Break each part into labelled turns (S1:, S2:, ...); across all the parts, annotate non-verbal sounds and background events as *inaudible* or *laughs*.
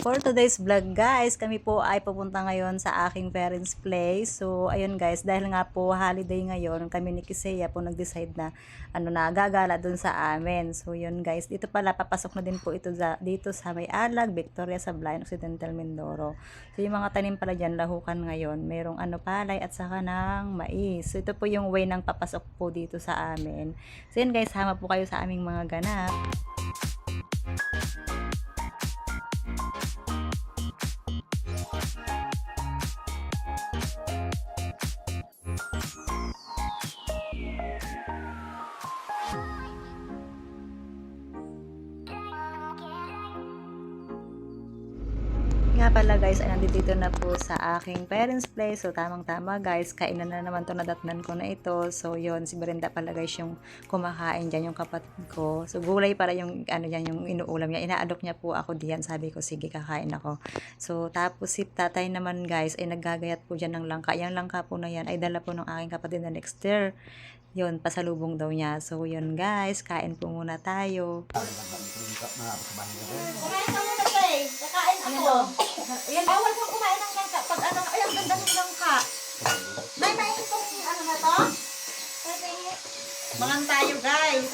S1: For today's vlog guys, kami po ay pupunta ngayon sa aking parents place. So ayun guys, dahil nga po holiday ngayon, kami ni Kiseya po nag-decide na ano na gagala dun sa amin. So yun guys, dito pala papasok na din po ito sa, dito sa May Alag, Victoria sa Blind Occidental Mindoro. So yung mga tanim pala dyan, lahukan ngayon. Merong ano palay at saka ng mais. So ito po yung way ng papasok po dito sa amin. So yun guys, hama po kayo sa aming mga ganap. Nga pala guys, ay nandito na po sa aking parents place. So tamang tama guys, kainan na naman to nadatnan ko na ito. So yon si Brenda pala guys yung kumakain dyan yung kapatid ko. So gulay para yung ano yan, yung inuulam niya. Inaadok niya po ako diyan. Sabi ko sige kakain ako. So tapos si tatay naman guys ay naggagayat po dyan ng langka. Yung langka po na yan ay dala po ng aking kapatid na Dexter. Yun, pasalubong daw niya. So yun guys, kain po muna tayo.
S2: Kumain ka muna, Tay. Kakain ako. Yan, bawal kang kumain ng langka. Pag ano, ay, ang ganda ng langka. May may itong ano na to? Mangang tayo, guys.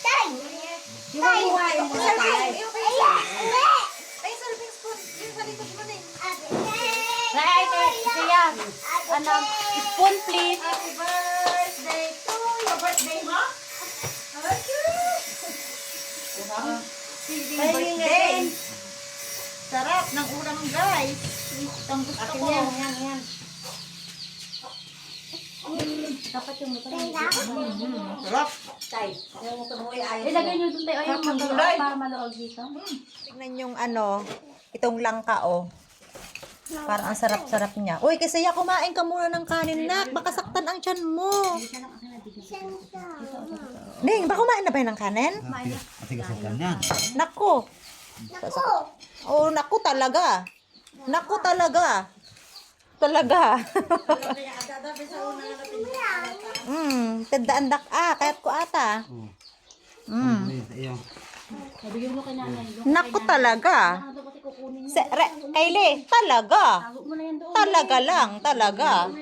S2: Tay! Na, Tay. Ay, serving spoon. Yung sa likod mo na eh.
S3: Nay, ay, siya. Ano, spoon please.
S2: Happy birthday to you. Birthday mo? You. Feeling
S3: Ay,
S2: birthday. Sarap ng ulam guys. Itong gusto ko.
S3: yan, yan, yan. Dapat yung mukha
S2: Sarap.
S3: Tay.
S2: Yung mukha mo ay ayos
S3: Ilagay nyo dun tayo ay
S2: Sarap ng
S3: yung
S2: gulay.
S3: para maluog dito.
S2: Tignan yung ano, itong langka oh. Parang ang sarap-sarap niya. Uy, kasi ya, kumain ka muna ng kanin, nak. Baka saktan ang tiyan mo. Ning, ba kumain na ba ng kanin? Nako. Nako. Oh, nako talaga. Nako talaga. Talaga. Hmm, tandaan dak ah, kahit ko ata. Hmm.
S3: Nabigyan mo kay nanay.
S2: Nako talaga. Se, re, Kylie, talaga. Talaga lang, talaga. *laughs*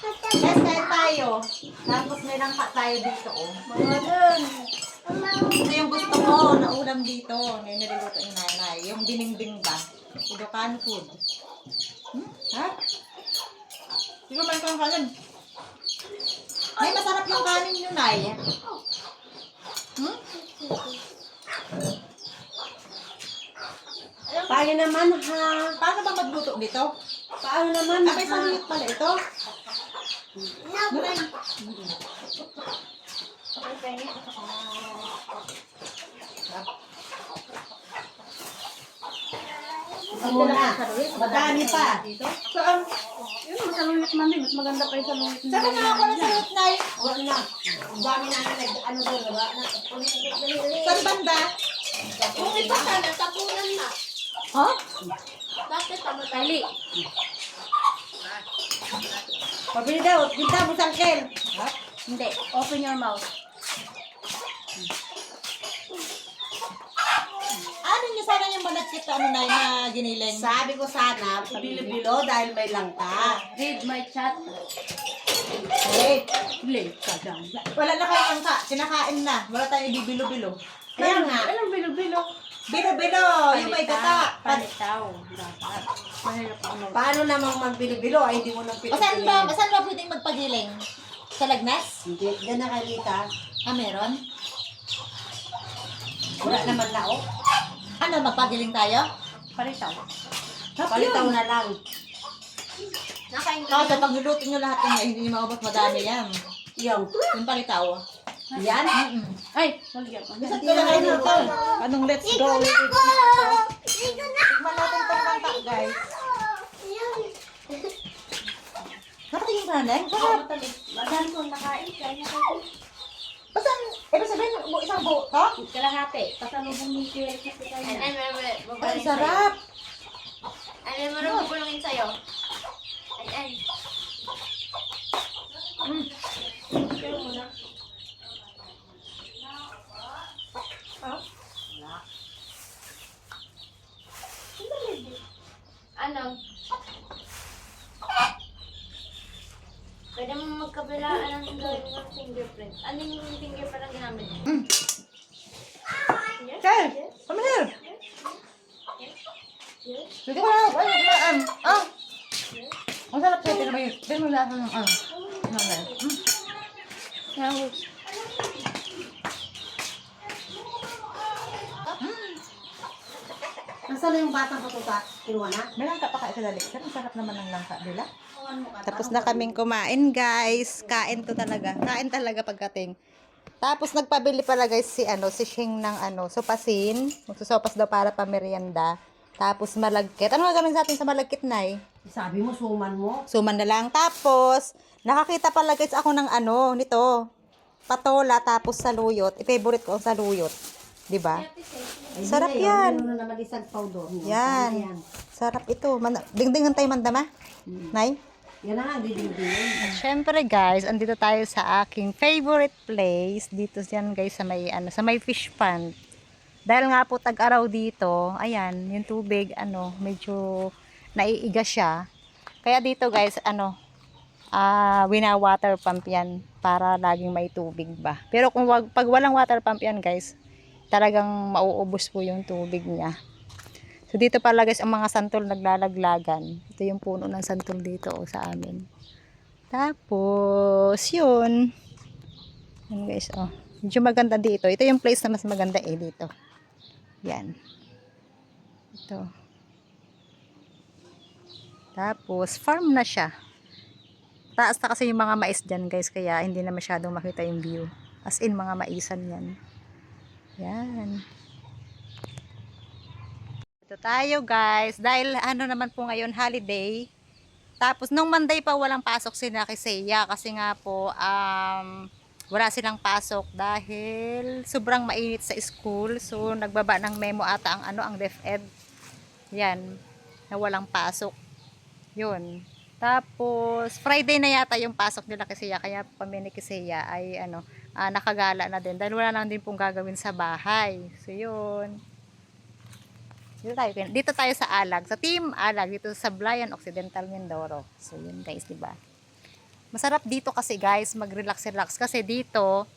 S2: Yes, kain tayo. Tapos may langka tayo dito, oh. Ito yung gusto ko na ulam dito. Na niluluto ni nanay. Yung dinimbing ba? Ilocano food. Hmm? Ha? Siguro may kang kanin. Ay, masarap yung kanin nyo, Nay. Hmm?
S3: Paano naman ha?
S2: Paano ba magluto dito?
S3: Paano naman
S2: Abay, sa liyot pala ito. Nanay.
S3: Ano na?
S2: Madami pa. Saan?
S3: Yun, masaluyot man din. Mas maganda pa yung saluyot.
S2: Saan na ako na sa liyot, Nay?
S3: Wala na. Ang dami na nag ano doon. Wala na.
S2: Saan banda?
S3: Kung iba sana, tapunan na.
S2: Ha?
S3: Bakit tama tali?
S2: Pabili daw. Binta mo sa angkel. Ha?
S3: Hindi. Open your mouth.
S2: Ano niyo sana yung malagkit ano na na giniling?
S4: Sabi ko sana, bilo-bilo dahil may langka.
S3: Read my chat.
S2: Wait.
S3: Late ka dyan.
S2: Wala na kayo angka. Kinakain na. Wala tayong bibilo-bilo.
S4: Kaya nga,
S3: Anong bilo-bilo?
S2: Bilo-bilo. Yung may gata.
S3: Palitaw. Dapat. Mahirap ano.
S4: paano namang magbilo-bilo ay hindi mo nang
S2: o saan ba, saan ba pwedeng magpagiling? Sa lagnas?
S4: Hindi, diyan na kalita.
S2: Ah, meron?
S4: Wala naman na oh.
S2: Ano, magpagiling tayo?
S3: Palitaw.
S4: Palitaw na lang.
S2: Nakain ka. Kasi pag niluto nyo lahat yan, hindi nyo maubos madami yan.
S4: Yung,
S2: Yung palitaw.
S4: Yan.
S3: Ay, ko.
S2: Gusto ko lang kayo nito. Anong let's go? Tikman natin itong kanta, guys. Nakatingin ka na, Neng? Sarap.
S3: Madami kong nakain. Kaya niya ko.
S2: Basta, ibig sabihin, isang buo to?
S3: Kalahati. Pasalubong ni Kuya sa kanya.
S5: Ay,
S2: sarap.
S5: Ay, meron mo bubulungin sa'yo. Ay, ay. Ano? Pwede mo magkabilaan ng gawin ng fingerprint. Ano yung fingerprint ang ginamit mo? Yes?
S2: Sir,
S5: Yes?
S2: come here.
S5: Yes?
S2: Sige ko na. Ano, kumaan. Ah. Ang sarap. Tignan mo yun. Tignan mo lahat ng ano. Ano ba? Hmm.
S5: Tapos,
S4: Nasaan na yung batang patuta? Kinuha na?
S2: May langka pa kayo sa dalik. Sir, ang sarap naman ng langka, Dila.
S1: Tapos na kaming kumain, guys. Kain to talaga. Kain talaga pagkating. Tapos nagpabili pala guys si ano, si Shing ng ano, sopasin. Magsusopas daw para pa merienda. Tapos malagkit. Ano gagawin sa atin sa malagkit, Nay?
S4: Sabi mo, suman mo.
S1: Suman na lang. Tapos, nakakita pala guys ako ng ano, nito. Patola, tapos saluyot. I-favorite ko ang saluyot. 'Di ba? Sarap yan.
S4: Meron na
S1: Yan. Sarap ito. Man- Dingdingan tayo mandama. Nay?
S4: Yan na nga, didingdingin.
S1: Siyempre guys, andito tayo sa aking favorite place. Dito yan guys sa may ano, sa may fish pond. Dahil nga po tag-araw dito, ayan, yung tubig ano, medyo naiiga siya. Kaya dito guys, ano, ah wina-water pump yan para laging may tubig ba. Pero kung wag, pag walang water pump yan guys, talagang mauubos po yung tubig niya. So dito pala guys ang mga santol naglalaglagan. Ito yung puno ng santol dito oh, sa amin. Tapos yun. Yan guys oh. Medyo maganda dito. Ito yung place na mas maganda eh dito. Yan. Ito. Tapos farm na siya. Taas na kasi yung mga mais dyan guys kaya hindi na masyadong makita yung view. As in mga maisan yan. Yan. Ito tayo guys. Dahil ano naman po ngayon holiday. Tapos nung Monday pa walang pasok si Nakiseya kasi nga po um, wala silang pasok dahil sobrang mainit sa school. So nagbaba ng memo ata ang ano ang DepEd. Yan. Na walang pasok. Yun. Tapos Friday na yata yung pasok nila kasi kaya pamini Kiseya ay ano ah, nakagala na din dahil wala naman din pong gagawin sa bahay. So yun. Dito tayo, dito tayo sa Alag, sa Team Alag, dito sa Blayan Occidental Mindoro. So, yun guys, di ba? Masarap dito kasi guys, mag-relax-relax. Kasi dito,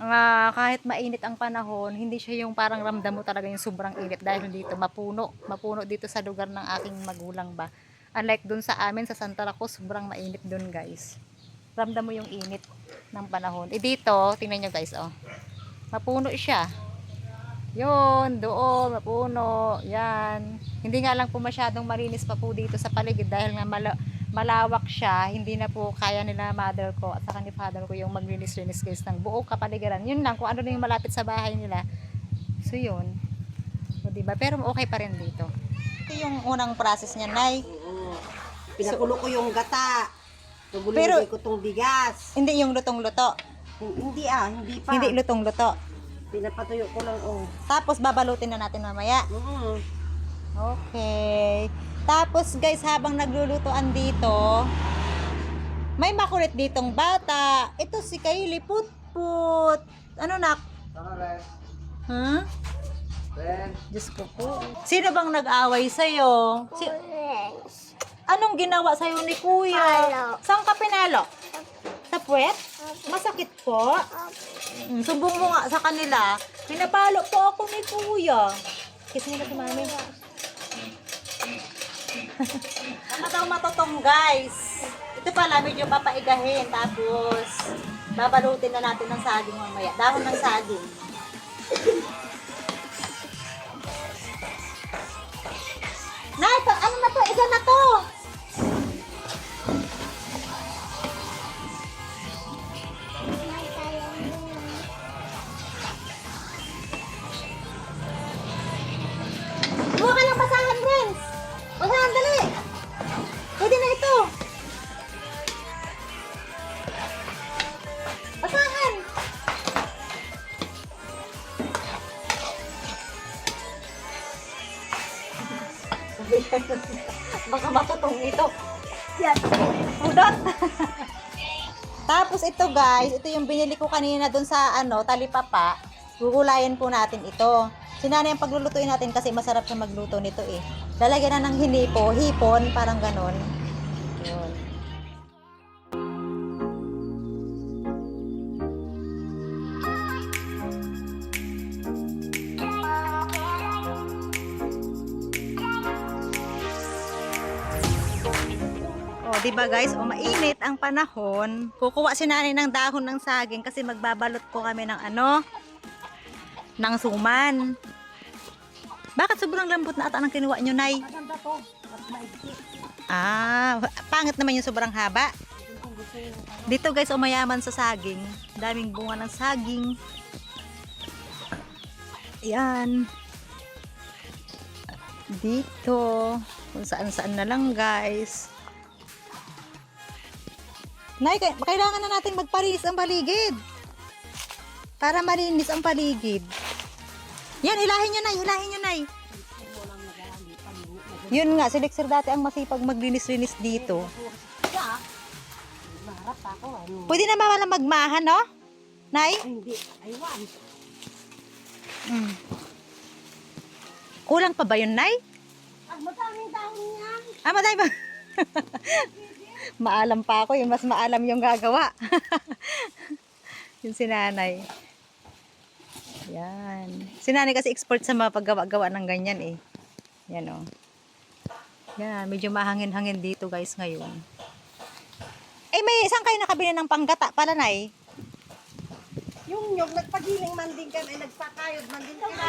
S1: ah, kahit mainit ang panahon, hindi siya yung parang ramdam mo talaga yung sobrang init. Dahil dito, mapuno. Mapuno dito sa lugar ng aking magulang ba. Unlike dun sa amin, sa Santa Cruz, sobrang mainit dun guys. Ramdam mo yung init ng panahon. Eh dito, tingnan nyo guys, oh. Mapuno siya. Yun, doon, mapuno, yan. Hindi nga lang po masyadong malinis pa po dito sa paligid dahil nga mala- malawak siya, hindi na po kaya nila mother ko at saka ni father ko yung maglinis-linis guys ng buong kapaligiran. Yun lang, kung ano na yung malapit sa bahay nila. So yun. So, diba? Pero okay pa rin dito. Ito yung unang process niya, Nay.
S4: Oo. Pinakulo ko yung gata.
S1: Pero-
S4: ko itong bigas.
S1: Hindi yung lutong-luto.
S4: Hindi ah, hindi pa.
S1: Hindi lutong-luto.
S4: Pinapatuyo ko lang oh.
S1: Tapos babalutin na natin mamaya.
S4: Mm.
S1: Okay. Tapos guys, habang naglulutuan dito, may makulit ditong bata. Ito si Kaylee Putput. Ano nak? Huh? Diyos ko po. Sino bang nag-away sa'yo? Si Anong ginawa sa'yo ni Kuya? Saan ka pinalo? Sa puwet? Masakit po? Mm, sumbong mo nga sa kanila. Pinapalo po ako ni Kuya. Kiss mo na si Mami. *laughs* Ano daw matutong guys? Ito pala medyo papaigahin tapos babalutin na natin ng saging mamaya. Dahon ng saging. Na, ito, ano na to? Isa na to. *laughs* Baka matutong ito. Yan. Udot. *laughs* Tapos ito guys, ito yung binili ko kanina dun sa ano, talipapa. Gugulayan po natin ito. Sinana yung paglulutuin natin kasi masarap siya magluto nito eh. Lalagyan na ng hinipo, hipon, parang ganon. Ba guys? O mainit ang panahon. Kukuha si nanay ng dahon ng saging kasi magbabalot po kami ng ano? ng suman. Bakit sobrang lambot na ata ng kinuha nyo, Nay?
S4: Maganda to. Mas maigsi.
S1: Ah, pangit naman yung sobrang haba. Dito guys, umayaman sa saging. Daming bunga ng saging. Yan. Dito. Kung saan saan na lang guys. Nay, kailangan na natin magparinis ang paligid. Para malinis ang paligid. Yan, ilahin nyo, Nay. Ilahin nyo, Nay. Yun nga, si Lexer dati ang masipag maglinis-linis dito. Pwede na mawala magmahan, no? Nay?
S4: Hindi. Aywan.
S1: Mm. Kulang pa ba yun, Nay?
S4: Ang madaming dahon niya.
S1: Ah, maday ba? *laughs* maalam pa ako, yung mas maalam yung gagawa. *laughs* yung sinanay. Yan. Sinanay kasi expert sa mga paggawa-gawa ng ganyan eh. Yan o. Yan, medyo mahangin-hangin dito guys ngayon. Eh, may saan kayo nakabili ng panggata pala, Nay?
S4: Yung nyog, nagpagiling man din kami, nagpakayod man din kami.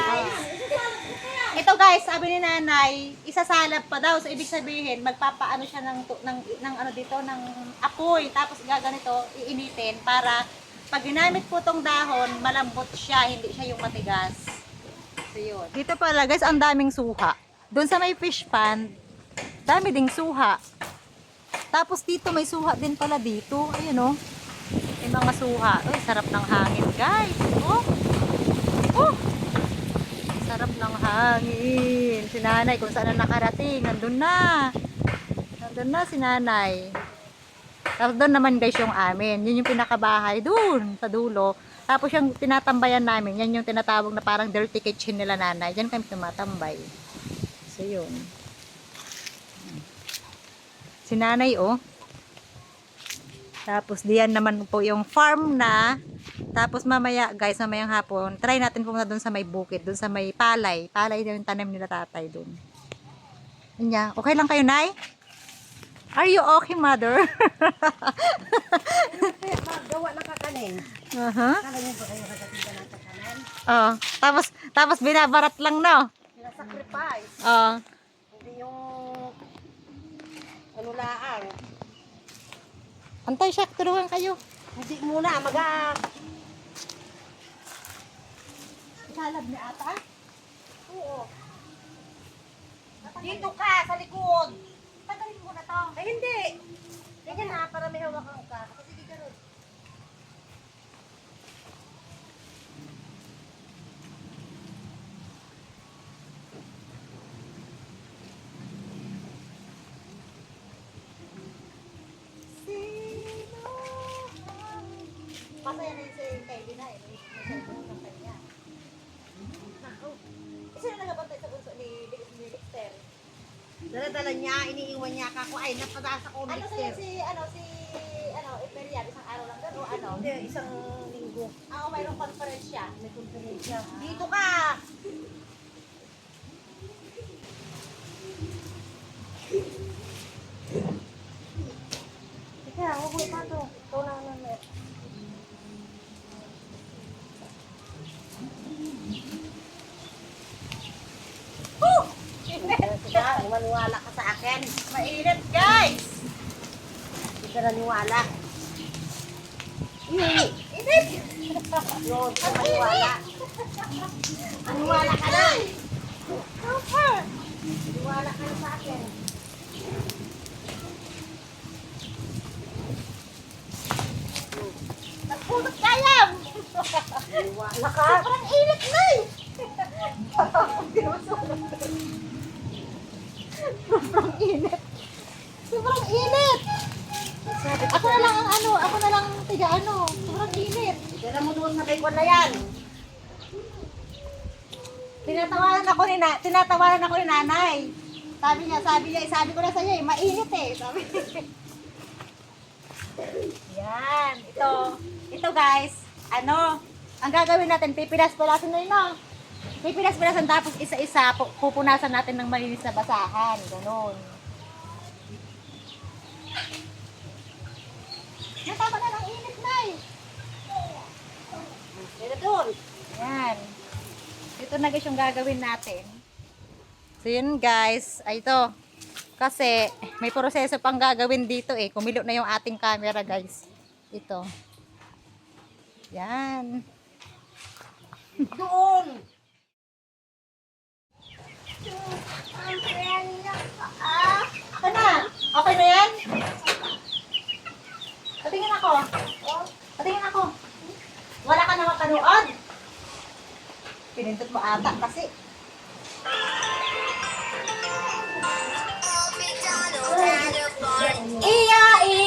S1: Ito guys, sabi ni nanay, isasalab pa daw. So, ibig sabihin, magpapaano siya ng, ng, ng ano dito, ng apoy. Tapos gaganito, iinitin para pag ginamit po tong dahon, malambot siya, hindi siya yung matigas. So, yun. Dito pala guys, ang daming suha. Doon sa may fish pond, dami ding suha. Tapos dito may suha din pala dito. Ayun oh. May mga suha. Uy, sarap ng hangin guys. Oh. Oh. Sarap ng hangin. Si nanay, kung saan na nakarating, nandun na. Nandun na si nanay. Tapos doon naman guys yung amin. Yun yung pinakabahay doon sa dulo. Tapos yung tinatambayan namin, yan yung tinatawag na parang dirty kitchen nila nanay. Diyan kami tumatambay. So yun. Si nanay oh. Tapos diyan naman po yung farm na. Tapos mamaya, guys, mamayang hapon, try natin pumunta doon sa may bukid, doon sa may palay. Palay din yung tanim nila tatay doon. Anya, okay lang kayo, Nay? Are you okay, mother?
S4: Magawa na kakanin.
S1: Aha.
S4: Kala niyo ba kayo nagatinda ng kakanin?
S1: Oh, tapos tapos binabarat lang, no?
S4: Sinasacrifice.
S1: Oh.
S4: Hindi yung ano laang.
S1: Antay siya, tulungan kayo.
S4: Hindi muna, maga... Salab ni ata? Oo. Dito ka, sa likod. Tagalin mo na to. Ay, hindi. Ganyan na, para may hawakan ka.
S1: Na Kylie na eh. May cellphone ng kanya. Eh, Sino nagabantay sa bunso ni, ni Dexter?
S4: Dala-dala niya, iniiwan niya ka ko. Ay, napadasa ko
S1: Ano sa'yo si, ano, si, ano, Imperial, isang araw lang doon o ano?
S4: Hindi, isang linggo.
S1: Ah, o mayroong conference siya.
S4: May konferensya. Dito ka! Teka, huwag mo pa to. Ito na naman. Kaya, maniwala ka sa akin.
S1: Mainit, guys!
S4: Hindi ka naniwala. Init! Init! Yun, ka maniwala. Maniwala ka na. Maniwala ka na sa akin.
S1: Nagpulot kayam!
S4: Maniwala ka.
S1: Parang init *laughs* na eh! Sobrang init. Sobrang init! Ako na lang ang ano, ako na lang ang tiga ano. Sobrang init.
S4: Tira mo doon sa baykwan na yan.
S1: Tinatawanan ako ni na, tinatawanan ako ni nanay. Sabi niya, sabi niya, sabi ko na sa iyo, eh, mainit eh. Sabi Yan, ito. Ito guys, ano, ang gagawin natin, pipilas-pilasan na yun, no? Pipilas-pilasan tapos isa-isa, pu- pupunasan natin ng malinis na basahan. Ganun. Natama na ng init na eh. Ito doon. Yan. Ito na guys yung gagawin natin. So yun guys, ay ito. Kasi may proseso pang gagawin dito eh. Kumilo na yung ating camera guys. Ito. Yan. Doon. Ito na. Okay na yan? Patingin ako. Patingin ako. Wala ka na mapanood. Pinindot mo ata kasi. Iya, iya,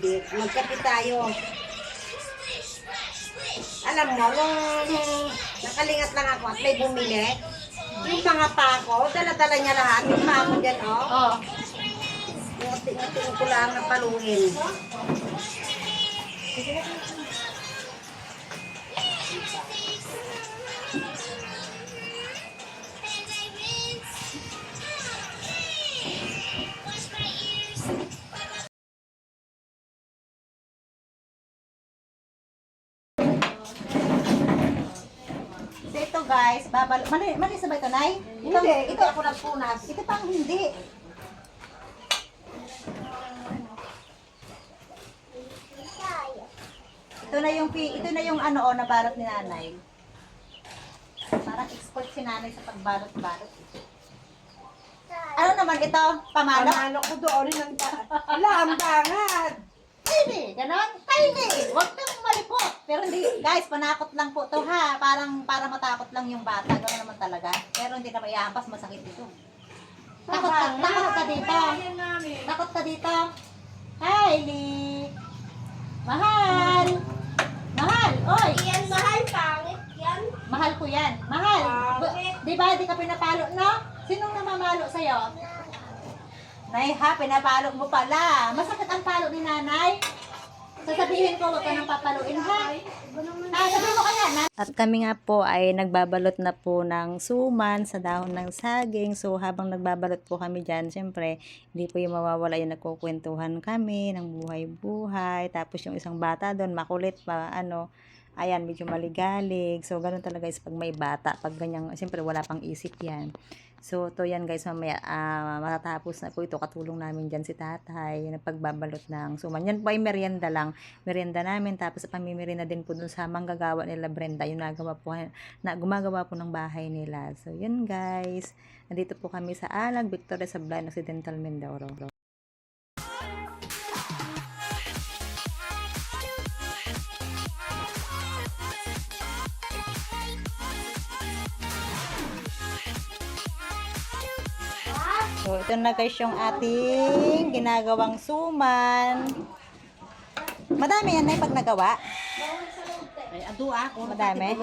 S4: di, magkape tayo. Alam mo, nung nakalingat lang ako at may bumili, yung mga pako, dala-dala niya lahat. Yung pako dyan, oh.
S1: Oh.
S4: Ngati-ngati ko lang na paluin.
S1: So guys, babal... Mali, mali sa ba ito, Nay?
S4: Hindi,
S1: ito,
S4: ito ako nagpunas.
S1: ito pang hindi. Ito na yung ito na yung ano oh, nabalot ni nanay. Parang expert si nanay sa pagbalot-balot. Ano naman ito? Pamalo?
S4: Pamano ko doon ng ta- lambangad.
S1: Tiny, ganon? Tiny! Huwag kang malipot. Pero hindi, guys, panakot lang po to ha. Parang para matakot lang yung bata. Gano'n naman talaga. Pero hindi na maiampas, masakit ito. Takot ka, takot ka dito. Takot ka dito. Hi, Lee. Mahal. Mahal. Oy.
S2: Yan, mahal, pangit yan.
S1: Mahal ko yan. Mahal. Di ba, di ka pinapalo, no? Sinong namamalo sa'yo? Nay ha, pinapalo mo pala. Masakit ang palo ni nanay. Sasabihin ko, huwag ka nang papaluin ha. Ah, sabihin mo kaya, na.
S6: At kami nga po ay nagbabalot na po ng suman sa dahon ng saging. So habang nagbabalot po kami dyan, syempre, hindi po yung mawawala yung nagkukwentuhan kami ng buhay-buhay. Tapos yung isang bata doon, makulit pa, ano, ayan, medyo maligalig. So ganun talaga guys pag may bata, pag ganyan, syempre wala pang isip yan. So, to yan guys, mamaya ah, matatapos na po ito. Katulong namin dyan si tatay na pagbabalot ng suman. Yan po ay merienda lang. Merienda namin. Tapos pamimiri na din po dun sa manggagawa nila Brenda. Yung nagawa po, na gumagawa po ng bahay nila. So, yun guys. Nandito po kami sa Alag, Victoria sa Blind Occidental Mindoro.
S1: Ito na guys yung ating ginagawang suman. Madami yan na pag nagawa.
S4: Ay, ado ako.
S1: Madami.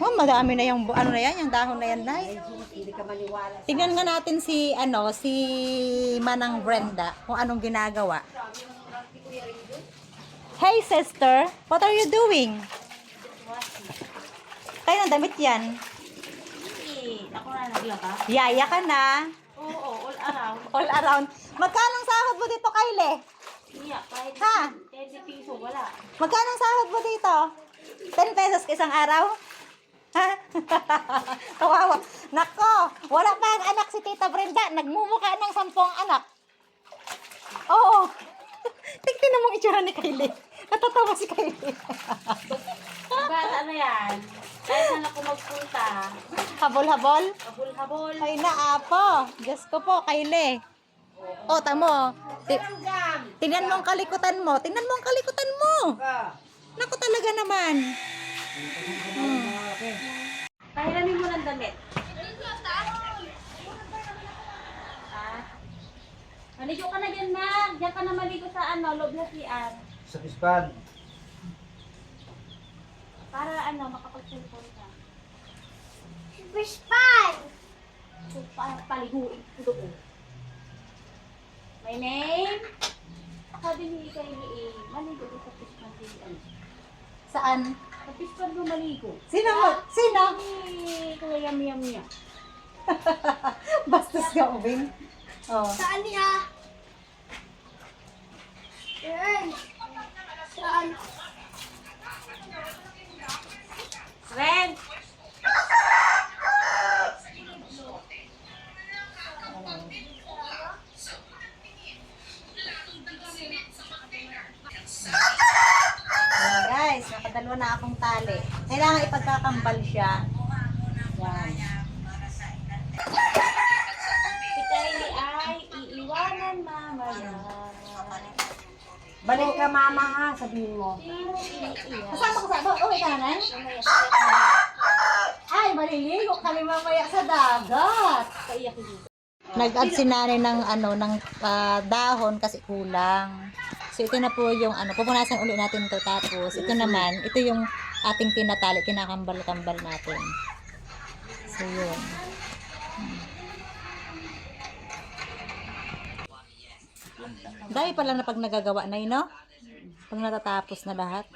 S1: Oh, madami na yung, ano na yan, yung dahon na yan, Nay. Tignan nga natin si, ano, si Manang Brenda, kung anong ginagawa. Hey, sister. What are you doing? Tayo ng damit yan.
S3: Ako na naglaba.
S1: Yaya ka na.
S3: Oo, all around. *laughs*
S1: All around. Magkano ang sahod mo dito, Kyle?
S3: Iya, kahit
S1: Ha?
S3: 10 piso, wala.
S1: Magkano ang sahod mo dito? 10 pesos isang araw? Ha? *laughs* Kawawa. Nako, wala pa ang anak si Tita Brenda. Nagmumukha ng sampung anak. Oo. *laughs* Tingnan mo ang itsura ni Kylie. Natatawa si Kylie.
S3: Ba't ano yan? Kahit saan ako magpunta,
S1: Habol-habol.
S3: habol-habol.
S1: Ay na, apo. Diyos ko po, Kylie. O, tamo. Ti- tingnan mo ang kalikutan mo. Tingnan mo ang kalikutan mo. Naku talaga naman.
S3: Pahiramin mo ng damit. Ah. Maligo ka na dyan, Mag. Diyan ka na maligo sa ano, loob na CR.
S7: Sa pispan.
S3: Para ano, makapag-cellphone ka.
S2: Pispan!
S3: So, para paliguin ko doon. My name? Sabi ni Kylie eh, maligo doon sa TV. Ano?
S1: Saan?
S3: Sa Pispan mo maligo.
S1: Sino mo? Sino?
S3: Eh, kuya yam yam niya. *laughs*
S1: Bastos ka, Ubing. Oh.
S2: Saan niya? Yan. Saan?
S3: Ren!
S1: Nakadalawa na akong tali. Kailangan ipagkakambal siya. Yan.
S3: Kylie ay iiwanan mamaya.
S4: Balik ka mama ha, sabihin mo.
S1: Kasama ko sa abo. Okay ka na? Ay, maliligo kami mamaya sa dagat.
S3: Kaiyak dito.
S1: Nag-add si nanay ng ano ng ah, dahon kasi kulang. So ito na po yung ano, pupunasan ulit natin to tapos ito naman, ito yung ating tinatali, kinakambal-kambal natin. So yun. Dahil pala na pag nagagawa na yun, no? Pag natatapos na lahat.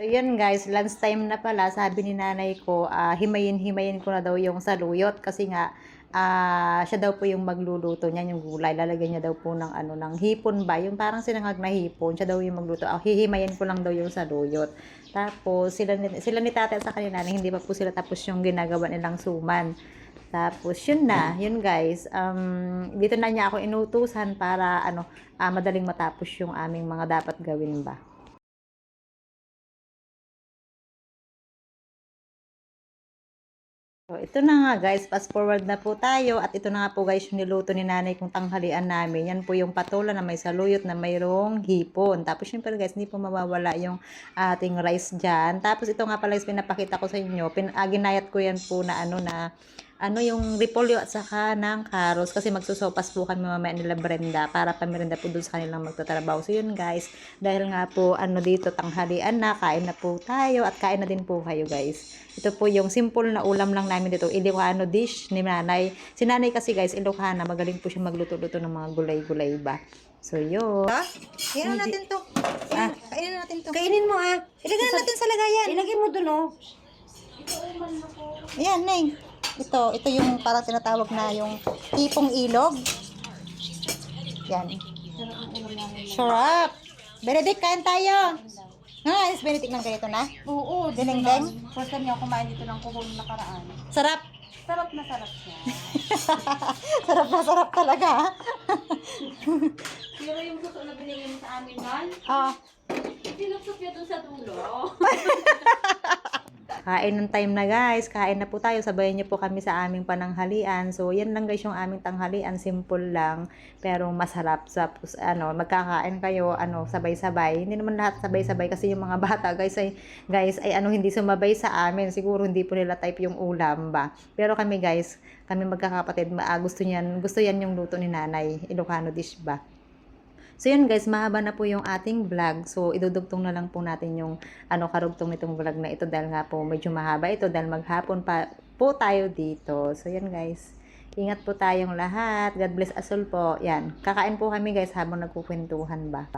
S1: So yun guys, lunch time na pala, sabi ni nanay ko, ah, himayin-himayin ko na daw yung saluyot kasi nga ah, siya daw po yung magluluto niya, yung gulay. Lalagyan niya daw po ng ano, ng hipon ba? Yung parang sinangag na hipon, siya daw yung magluto. Ah, hihimayin ko lang daw yung saluyot. Tapos sila, sila ni at sa kanila hindi pa po sila tapos yung ginagawa nilang suman. Tapos, yun na. Yun, guys. Um, dito na niya ako inutusan para, ano, ah, madaling matapos yung aming mga dapat gawin ba. So, ito na nga guys, fast forward na po tayo at ito na nga po guys yung niluto ni nanay kong tanghalian namin. Yan po yung patola na may saluyot na mayroong hipon. Tapos syempre guys, hindi po mawawala yung ating rice dyan. Tapos ito nga pala guys, pinapakita ko sa inyo. Pin, ah, ginayat ko yan po na ano na ano yung repolyo at saka ng carrots kasi magsusopas po kami mamaya nila Brenda para pamirenda po dun sa kanilang magtatrabaho. So yun guys, dahil nga po ano dito tanghalian na, kain na po tayo at kain na din po kayo guys. Ito po yung simple na ulam lang namin dito, Ilocano dish ni nanay. Si nanay kasi guys, Ilocana, magaling po siya magluto-luto ng mga gulay-gulay ba. So yun. Kainin natin to. Ah, kainin natin to.
S4: Kainin mo ha.
S1: Ilagay na natin sa lagayan.
S4: Ilagay mo dun oh.
S1: Ayan, Neng. Ito, ito yung parang tinatawag na yung tipong ilog. Yan. Sarap. Benedict, kain tayo. Nga, is Benedict ng ganito na?
S8: Oo,
S1: Dinengdeng?
S8: First time niya kumain dito ng kubo nung nakaraan.
S1: Sarap.
S8: Sarap na sarap siya. *laughs*
S1: sarap na sarap talaga. ha? *laughs*
S3: Pero yung suso na binigay mo sa amin, man,
S1: Ah,
S3: sinupsup niya doon sa dulo. *laughs*
S1: kain ng time na guys. Kain na po tayo. Sabayan niyo po kami sa aming pananghalian. So, yan lang guys yung aming tanghalian. Simple lang. Pero masarap. Tapos, ano, magkakain kayo, ano, sabay-sabay. Hindi naman lahat sabay-sabay kasi yung mga *laughs* bata guys ay, guys, ay ano, hindi sumabay sa amin. Siguro hindi po nila type yung ulam ba. Pero kami guys, kami magkakapatid, ma- ah, gusto niyan, gusto yan yung luto ni nanay. Ilocano dish ba. So yun guys, mahaba na po yung ating vlog. So idudugtong na lang po natin yung ano karugtong nitong vlog na ito dahil nga po medyo mahaba ito dahil maghapon pa po tayo dito. So yan guys. Ingat po tayong lahat. God bless us all po. Yan. Kakain po kami guys habang nagkukwentuhan ba.